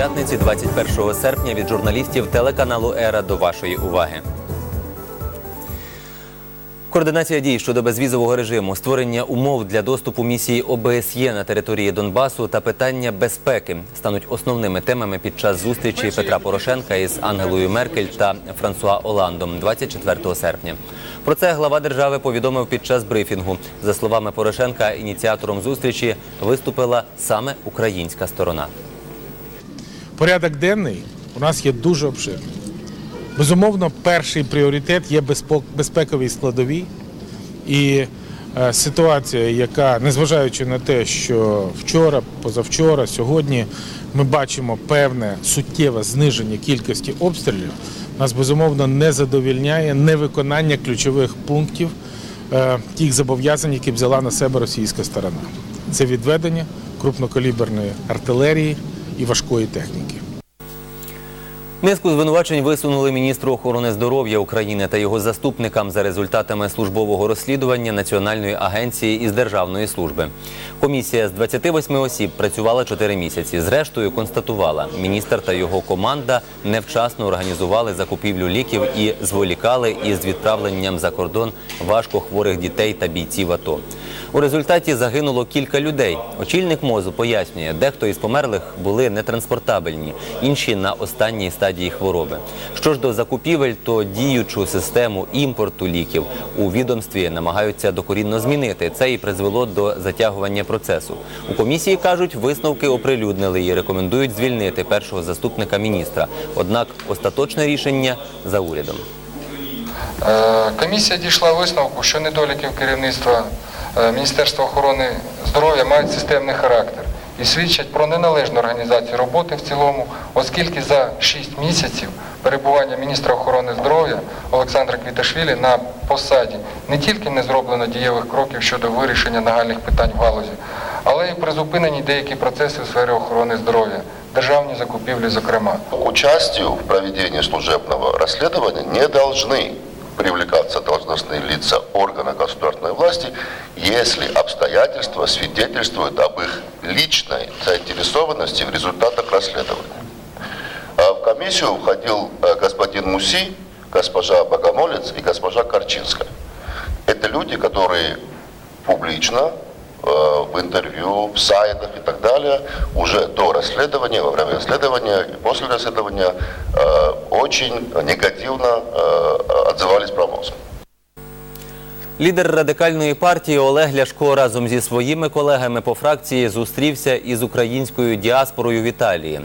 п'ятниці, 21 серпня, від журналістів телеканалу Ера до вашої уваги. Координація дій щодо безвізового режиму, створення умов для доступу місії ОБСЄ на території Донбасу та питання безпеки стануть основними темами під час зустрічі Петра Порошенка із Ангелою Меркель та Франсуа Оландом 24 серпня. Про це глава держави повідомив під час брифінгу. За словами Порошенка, ініціатором зустрічі виступила саме українська сторона. Порядок денний у нас є дуже обширний. Безумовно, перший пріоритет є безпековій складовій. І е, ситуація, яка, незважаючи на те, що вчора, позавчора, сьогодні ми бачимо певне суттєве зниження кількості обстрілів, нас безумовно не задовільняє невиконання ключових пунктів е, тих зобов'язань, які взяла на себе російська сторона. Це відведення крупнокаліберної артилерії і важкої техніки. Низку звинувачень висунули міністру охорони здоров'я України та його заступникам за результатами службового розслідування Національної агенції із державної служби. Комісія з 28 осіб працювала 4 місяці. Зрештою, констатувала, міністр та його команда невчасно організували закупівлю ліків і зволікали із відправленням за кордон важкохворих дітей та бійців АТО. У результаті загинуло кілька людей. Очільник мозу пояснює, дехто із померлих були нетранспортабельні, інші на останній стадії хвороби. Що ж до закупівель, то діючу систему імпорту ліків у відомстві намагаються докорінно змінити. Це і призвело до затягування процесу. У комісії кажуть, висновки оприлюднили і рекомендують звільнити першого заступника міністра. Однак остаточне рішення за урядом. Е, Комісія дійшла висновку, що недоліки керівництва Міністерства охорони здоров'я мають системний характер і свідчать про неналежну організацію роботи в цілому, оскільки за 6 місяців перебування міністра охорони здоров'я Олександра Квіташвілі на посаді не тільки не зроблено дієвих кроків щодо вирішення нагальних питань в галузі, але й призупинені деякі процеси у сфері охорони здоров'я, державні закупівлі, зокрема. К участию в проведении служебного расследования не должны привлекаться должностные лица органа государственной власти, если обстоятельства свидетельствуют об их личной заинтересованности в результатах расследования. А В комиссию входил э, господин Муси, госпожа Богомолец и госпожа Корчинская. Это люди, которые публично в интервью, в сайтах и так далее, уже до расследования, во время расследования и после расследования э, очень негативно э, отзывались про МОЗ. Лідер радикальної партії Олег Ляшко разом зі своїми колегами по фракції зустрівся із українською діаспорою в Італії.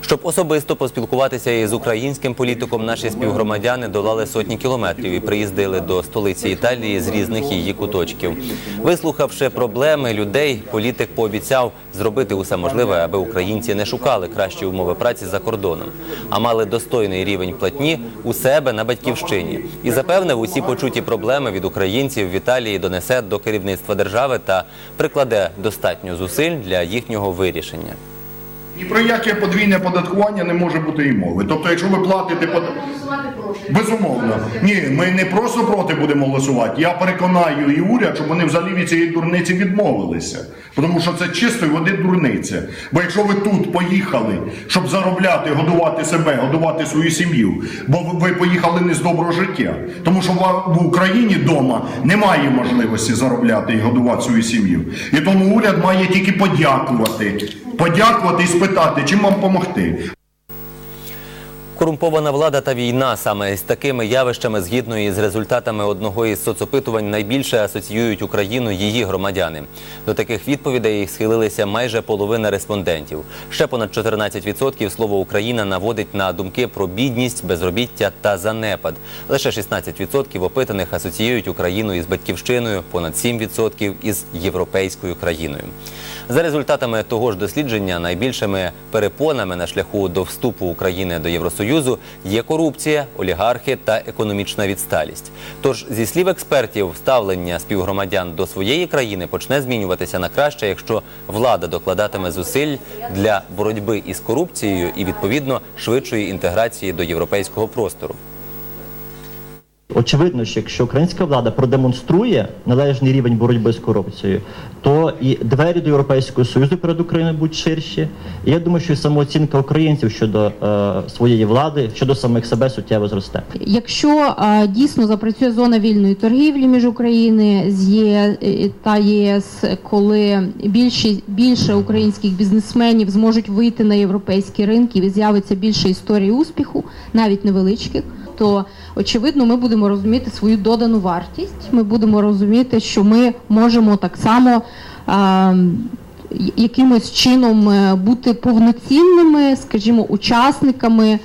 Щоб особисто поспілкуватися із українським політиком, наші співгромадяни долали сотні кілометрів і приїздили до столиці Італії з різних її куточків. Вислухавши проблеми людей, політик пообіцяв зробити усе можливе, аби українці не шукали кращі умови праці за кордоном, а мали достойний рівень платні у себе на батьківщині і запевнив, усі почуті проблеми від українців в Італії донесе до керівництва держави та прикладе достатньо зусиль для їхнього вирішення. Ні про яке подвійне податкування не може бути і мови. Тобто, якщо ви платите под... Безумовно. Ні, ми не просто проти будемо голосувати. Я переконаю і уряд, щоб вони взагалі від цієї дурниці відмовилися. Тому що це чистої води дурниця. Бо якщо ви тут поїхали, щоб заробляти, годувати себе, годувати свою сім'ю, бо ви поїхали не з доброго життя. Тому що в- Україні вдома немає можливості заробляти і годувати свою сім'ю. І тому уряд має тільки подякувати. Подякувати і спитати, чим вам допомогти. Корумпована влада та війна саме з такими явищами, згідно із результатами одного із соцопитувань, найбільше асоціюють Україну її громадяни. До таких відповідей схилилися майже половина респондентів. Ще понад 14% слово Україна наводить на думки про бідність, безробіття та занепад. Лише 16% опитаних асоціюють Україну із батьківщиною, понад 7% із європейською країною. За результатами того ж дослідження, найбільшими перепонами на шляху до вступу України до Євросоюзу є корупція, олігархи та економічна відсталість. Тож, зі слів експертів, ставлення співгромадян до своєї країни почне змінюватися на краще, якщо влада докладатиме зусиль для боротьби із корупцією і відповідно швидшої інтеграції до європейського простору. Очевидно, що якщо українська влада продемонструє належний рівень боротьби з корупцією, то і двері до Європейського Союзу перед Україною будуть ширші. І я думаю, що і самооцінка українців щодо е, своєї влади, щодо самих себе суттєво зросте. Якщо а, дійсно запрацює зона вільної торгівлі між Україною з ЄС та ЄС, коли більше, більше українських бізнесменів зможуть вийти на європейські ринки і з'явиться більше історій успіху, навіть невеличких, то очевидно ми будемо розуміти свою додану вартість. Ми будемо розуміти, що ми можемо так само. Якимось чином е, бути повноцінними, скажімо, учасниками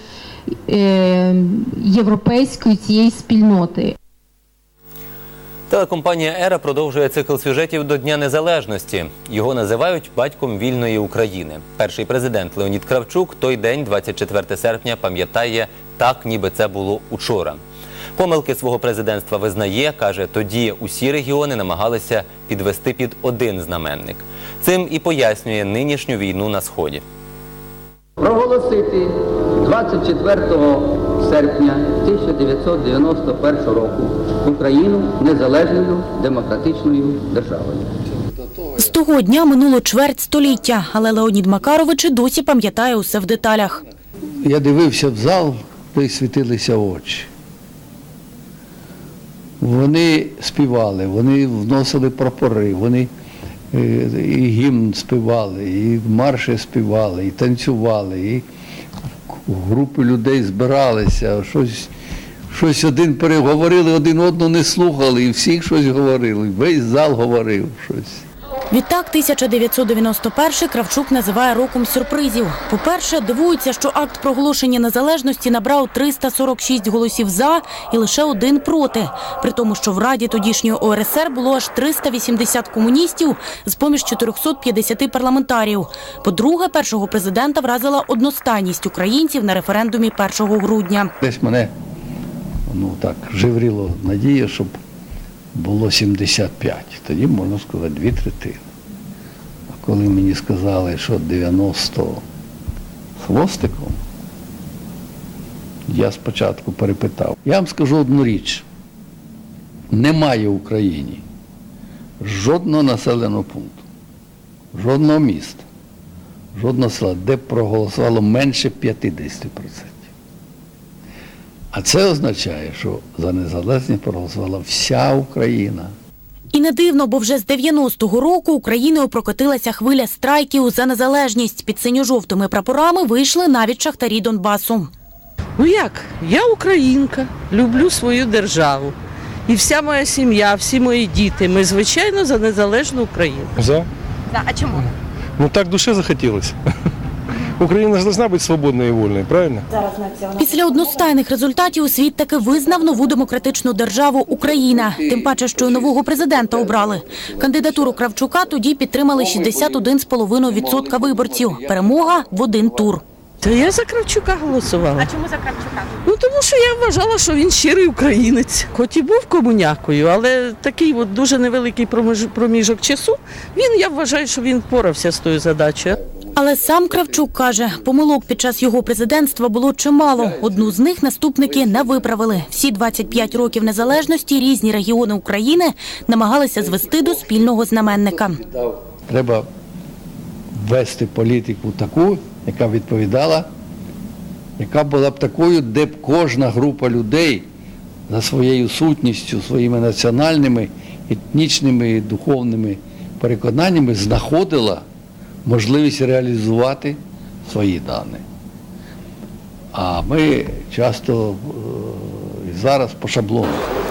е, європейської цієї спільноти. Телекомпанія Ера продовжує цикл сюжетів до Дня Незалежності. Його називають батьком вільної України. Перший президент Леонід Кравчук той день, 24 серпня, пам'ятає так, ніби це було учора. Помилки свого президентства визнає, каже, тоді усі регіони намагалися підвести під один знаменник. Цим і пояснює нинішню війну на сході. проголосити 24 серпня 1991 року Україну незалежною демократичною державою. З того дня минуло чверть століття, але Леонід Макарович досі пам'ятає усе в деталях. Я дивився в зал, де світилися очі. Вони співали, вони вносили прапори, вони е, і гімн співали, і марші співали, і танцювали, і групи людей збиралися, щось, щось один переговорили, один одного не слухали, і всіх щось говорили. Весь зал говорив щось. Відтак 1991 Кравчук називає роком сюрпризів. По-перше, дивується, що акт проголошення незалежності набрав 346 голосів за і лише один проти. При тому, що в Раді тодішньої ОРСР було аж 380 комуністів з поміж 450 парламентарів. По-друге, першого президента вразила одностайність українців на референдумі 1 грудня. Десь мене ну так живріло надія, щоб було 75. Тоді можна сказати дві третини. А коли мені сказали, що 90 хвостиком, я спочатку перепитав. Я вам скажу одну річ. Немає в Україні жодного населеного пункту, жодного міста, жодного села, де проголосувало менше 50%. А це означає, що за незалежність проголосувала вся Україна. І не дивно, бо вже з 90-го року Україною прокотилася хвиля страйків за незалежність. Під синьо-жовтими прапорами вийшли навіть шахтарі Донбасу. Ну як? Я українка, люблю свою державу. І вся моя сім'я, всі мої діти. Ми, звичайно, за незалежну Україну. За. А чому? Ну так душе захотелось. Украина же должна быть свободной и вольной, правильно? Після одностайних результатів світ таки визнав нову демократичну державу Україна. Тим паче, що нового президента обрали. Кандидатуру Кравчука тоді підтримали 61,5% виборців. Перемога в один тур. Та я за Кравчука голосувала. А чому за Кравчука? Ну тому що я вважала, що він щирий українець. Хоч і був комунякою, але такий от дуже невеликий проміж- проміжок часу. Він я вважаю, що він впорався з тою задачею. Але сам Кравчук каже, помилок під час його президентства було чимало. Одну з них наступники не виправили. Всі 25 років незалежності різні регіони України намагалися звести до спільного знаменника. Треба вести політику таку, яка відповідала, яка була б такою, де б кожна група людей за своєю сутністю, своїми національними, етнічними і духовними переконаннями знаходила можливість реалізувати свої дані. А ми часто е, і зараз по шаблону.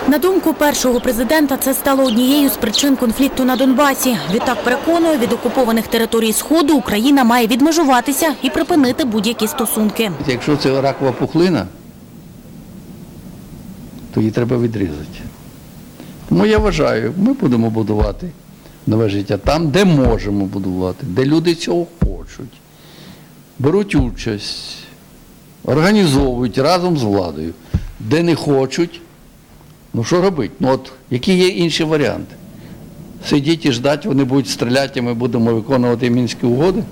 На думку першого президента, це стало однією з причин конфлікту на Донбасі. Відтак переконує, від окупованих територій Сходу Україна має відмежуватися і припинити будь-які стосунки. Якщо це ракова пухлина, то її треба відрізати. Тому я вважаю, ми будемо будувати нове життя там, де можемо будувати, де люди цього хочуть, беруть участь, організовують разом з владою, де не хочуть. Ну що робити? Ну от які є інші варіанти? Сидіть і ждать, вони будуть стріляти, і ми будемо виконувати мінські угоди.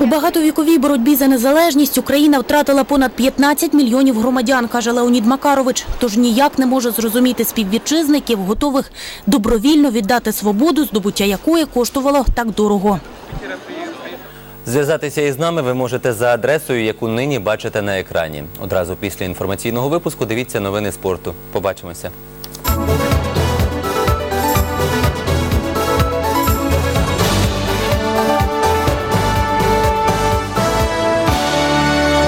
У багатовіковій боротьбі за незалежність Україна втратила понад 15 мільйонів громадян, каже Леонід Макарович. Тож ніяк не може зрозуміти співвітчизників, готових добровільно віддати свободу, здобуття якої коштувало так дорого. Зв'язатися із нами ви можете за адресою, яку нині бачите на екрані. Одразу після інформаційного випуску дивіться новини спорту. Побачимося.